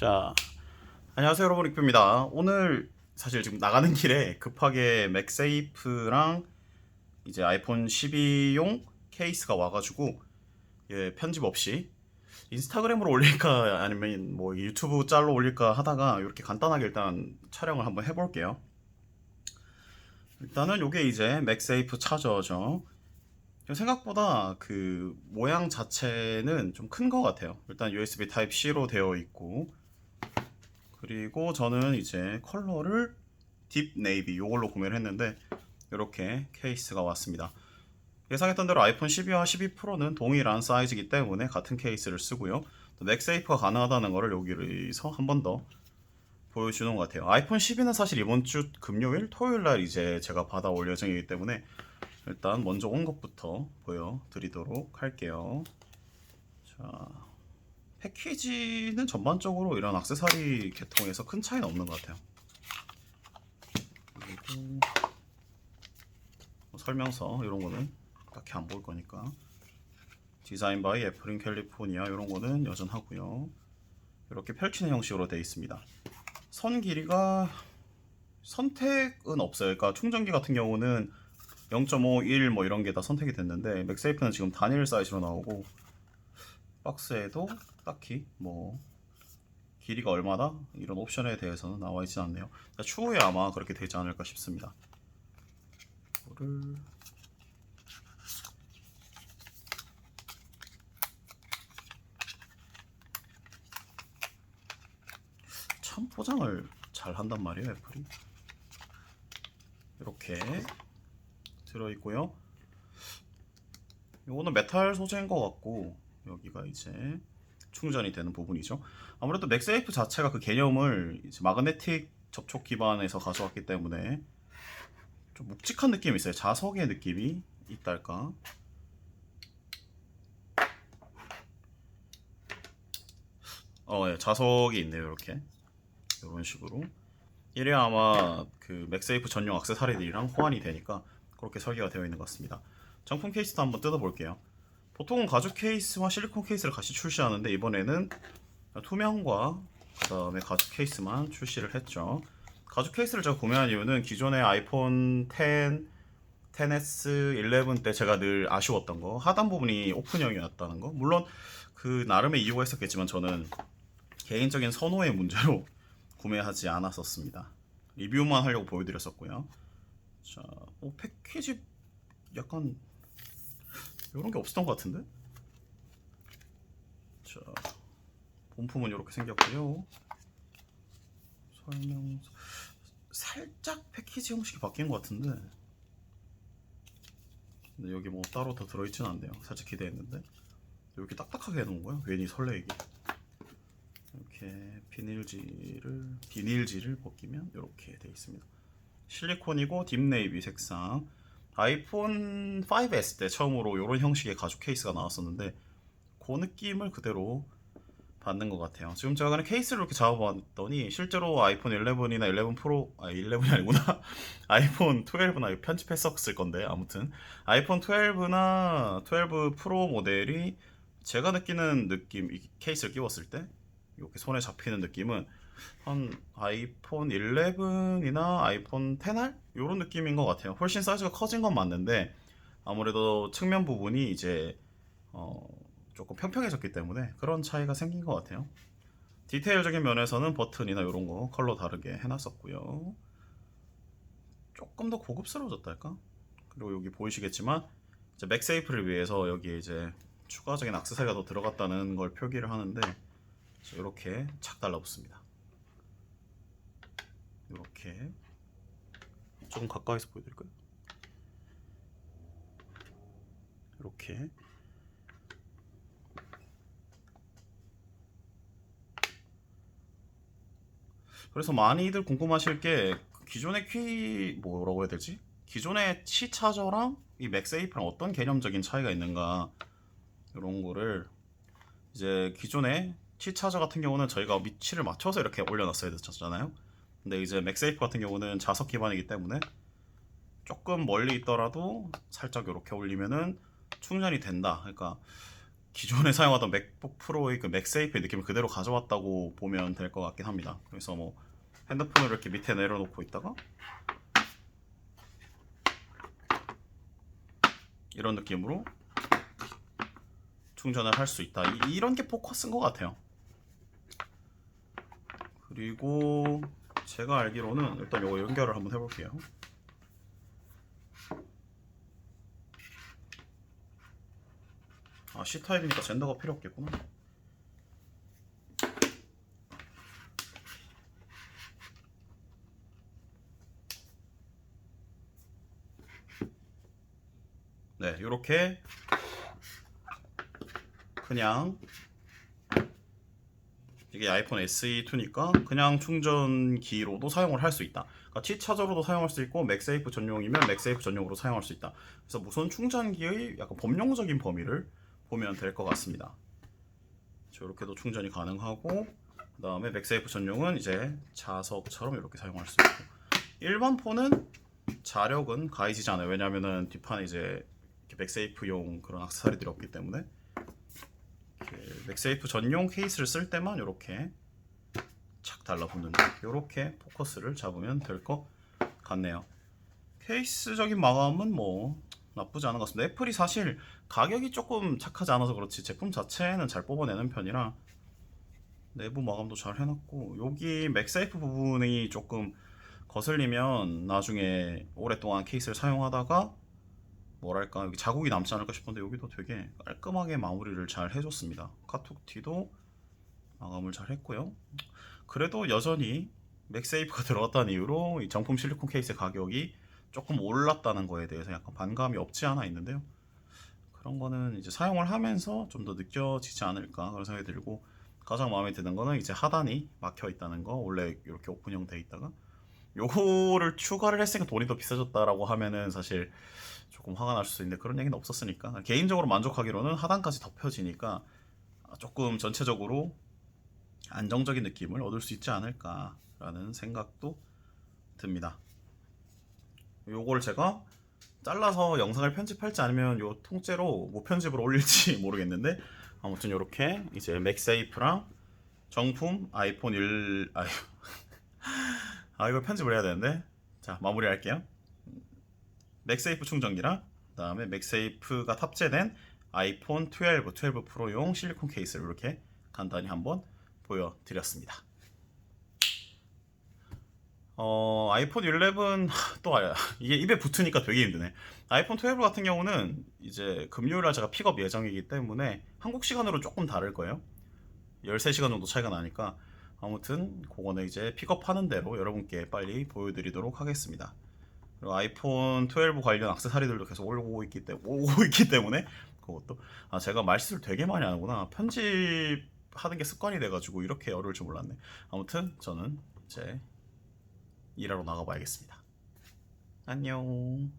자, 안녕하세요 여러분 익표입니다. 오늘 사실 지금 나가는 길에 급하게 맥세이프랑 이제 아이폰 12용 케이스가 와가지고 예, 편집 없이 인스타그램으로 올릴까 아니면 뭐 유튜브 짤로 올릴까 하다가 이렇게 간단하게 일단 촬영을 한번 해볼게요. 일단은 이게 이제 맥세이프 차저죠. 생각보다 그 모양 자체는 좀 큰 것 같아요. 일단 USB Type C로 되어 있고 그리고 저는 이제 컬러를 딥 네이비 이걸로 구매를 했는데 이렇게 케이스가 왔습니다. 예상했던 대로 아이폰 12와 12 프로는 동일한 사이즈이기 때문에 같은 케이스를 쓰고요. 또 맥세이프가 가능하다는 것을 여기서 한 번 더 보여주는 것 같아요. 아이폰 12는 사실 이번 주 금요일, 토요일 날 이제 제가 받아올 예정이기 때문에 일단 먼저 온 것부터 보여드리도록 할게요. 자, 패키지는 전반적으로 이런 액세서리 계통에서 큰 차이는 없는 것 같아요. 그리고 뭐 설명서 이런 거는 딱히 안 볼 거니까 디자인 바이 애플인 캘리포니아 이런 거는 여전하고요. 이렇게 펼치는 형식으로 되어 있습니다. 선 길이가 선택은 없어요. 그러니까 충전기 같은 경우는 0.5, 1 뭐 이런 게 다 선택이 됐는데 맥세이프는 지금 단일 사이즈로 나오고 박스에도 딱히 뭐 길이가 얼마다 이런 옵션에 대해서는 나와 있지 않네요. 추후에 아마 그렇게 되지 않을까 싶습니다. 이거를 참 포장을 잘 한단 말이에요 애플이 이렇게 들어있고요 이거는 메탈 소재인 것 같고 여기가 이제 충전이 되는 부분이죠. 아무래도 맥세이프 자체가 그 개념을 이제 마그네틱 접촉 기반에서 가져왔기 때문에 좀 묵직한 느낌이 있어요. 자석의 느낌이 있달까? 어, 예, 자석이 있네요 이렇게. 이런 식으로. 이래야 아마 그 맥세이프 전용 액세서리들이랑 호환이 되니까 그렇게 설계가 되어 있는 것 같습니다. 정품 케이스도 한번 뜯어볼게요. 보통은 가죽 케이스와 실리콘 케이스를 같이 출시하는데 이번에는 투명과 그 다음에 가죽 케이스만 출시를 했죠. 가죽 케이스를 제가 구매한 이유는 기존의 아이폰 10, 10s, 11 때 제가 늘 아쉬웠던 거 하단 부분이 오픈형이었다는 거 물론 그 나름의 이유가 있었겠지만 저는 개인적인 선호의 문제로 구매하지 않았었습니다. 리뷰만 하려고 보여드렸었고요. 자, 어, 패키지 약간 이런 게 없었던 것 같은데? 자, 본품은 이렇게 생겼고요. 설명서 살짝 패키지 형식이 바뀐 것 같은데. 근데 여기 뭐 따로 더 들어있진 않네요. 살짝 기대했는데 이렇게 딱딱하게 해놓은 거야? 괜히 설레이게. 이렇게 비닐지를 비닐지를 벗기면 이렇게 되어 있습니다. 실리콘이고 딥네이비 색상. 아이폰 5S 때 처음으로 이런 형식의 가죽 케이스가 나왔었는데 그 느낌을 그대로 받는 것 같아요. 지금 제가 그냥 케이스를 이렇게 잡아봤더니 실제로 아이폰 11이나 11 프로 아 11이 아니구나 아이폰 12나 편집했었을 건데 아무튼 아이폰 12나 12 프로 모델이 제가 느끼는 느낌 이 케이스를 끼웠을 때 이렇게 손에 잡히는 느낌은 한 아이폰 11이나 아이폰 10R 이런 느낌인 것 같아요. 훨씬 사이즈가 커진 건 맞는데 아무래도 측면 부분이 이제 어, 조금 평평해졌기 때문에 그런 차이가 생긴 것 같아요. 디테일적인 면에서는 버튼이나 이런 거 컬러 다르게 해놨었고요. 조금 더 고급스러워졌달까? 그리고 여기 보이시겠지만 이제 맥세이프를 위해서 여기에 이제 추가적인 액세서리가 더 들어갔다는 걸 표기를 하는데 이렇게 착 달라붙습니다. 이렇게 조금 가까이서 보여드릴까요? 이렇게 그래서 많이들 궁금하실 게 기존의 키 뭐라고 해야 되지? 기존의 치 차저랑 이 맥세이프랑 어떤 개념적인 차이가 있는가 이런 거를 이제 기존에 치 차저 같은 경우는 저희가 위치를 맞춰서 이렇게 올려놨어야 됐잖아요. 근데 이제 맥세이프 같은 경우는 자석 기반이기 때문에 조금 멀리 있더라도 살짝 이렇게 올리면은 충전이 된다. 그러니까 기존에 사용하던 맥북 프로의 그 맥세이프의 느낌을 그대로 가져왔다고 보면 될 것 같긴 합니다. 그래서 뭐 핸드폰을 이렇게 밑에 내려놓고 있다가 이런 느낌으로 충전을 할 수 있다. 이, 이런 게 포커스인 것 같아요. 그리고 제가 알기로는 일단 이거 연결을 한번 해볼게요. 아 C 타입이니까 젠더가 필요 없겠구나. 네, 이렇게 그냥 이게 아이폰 SE2니까 그냥 충전기로도 사용을 할 수 있다. 그러니까 T 차저로도 사용할 수 있고 맥세이프 전용이면 맥세이프 전용으로 사용할 수 있다. 그래서 무선 충전기의 약간 범용적인 범위를 보면 될 것 같습니다. 이렇게도 충전이 가능하고 그 다음에 맥세이프 전용은 이제 자석처럼 이렇게 사용할 수 있고 일반 폰은 자력은 가해지지 않아요. 왜냐하면은 뒷판에 이제 맥세이프용 그런 악세사리들이 없기 때문에 맥세이프 전용 케이스를 쓸 때만 이렇게 착 달라붙는 이렇게 포커스를 잡으면 될 것 같네요. 케이스적인 마감은 뭐 나쁘지 않은 것 같습니다. 애플이 사실 가격이 조금 착하지 않아서 그렇지 제품 자체는 잘 뽑아내는 편이라 내부 마감도 잘 해놨고 여기 맥세이프 부분이 조금 거슬리면 나중에 오랫동안 케이스를 사용하다가 뭐랄까 자국이 남지 않을까 싶은데 여기도 되게 깔끔하게 마무리를 잘 해줬습니다. 카툭티도 마감을 잘 했고요. 그래도 여전히 맥세이프가 들어갔다는 이유로 이 정품 실리콘 케이스의 가격이 조금 올랐다는 거에 대해서 약간 반감이 없지 않아 있는데요. 그런 거는 이제 사용을 하면서 좀 더 느껴지지 않을까 그런 생각이 들고 가장 마음에 드는 거는 이제 하단이 막혀 있다는 거 원래 이렇게 오픈형 돼 있다가 요거를 추가를 했으니까 돈이 더 비싸졌다라고 하면은 사실 조금 화가 날 수 있는데 그런 얘기는 없었으니까 개인적으로 만족하기로는 하단까지 덮여지니까 조금 전체적으로 안정적인 느낌을 얻을 수 있지 않을까라는 생각도 듭니다. 요걸 제가 잘라서 영상을 편집할지 아니면 요 통째로 뭐 편집을 올릴지 모르겠는데 아무튼 이렇게 이제 맥세이프랑 정품 아이폰 1 아이 아 이걸 편집을 해야 되는데 자 마무리할게요. 맥세이프 충전기랑 그 다음에 맥세이프가 탑재된 아이폰 12, 12 프로용 실리콘 케이스를 이렇게 간단히 한번 보여드렸습니다. 어, 아이폰 11또 아야 이게 입에 붙으니까 되게 힘드네. 아이폰 12 같은 경우는 이제 금요일 날 제가 픽업 예정이기 때문에 한국 시간으로 조금 다를 거예요. 13시간 정도 차이가 나니까 아무튼 그거는 이제 픽업하는 대로 여러분께 빨리 보여드리도록 하겠습니다. 그리고 아이폰 12 관련 액세서리들도 계속 오고 있기 때문에 오고 있기 때문에 그것도 아 제가 말실을 되게 많이 하는구나 편집 하는 게 습관이 돼가지고 이렇게 어려울 줄 몰랐네. 아무튼 저는 이제 일하러 나가봐야겠습니다. 안녕.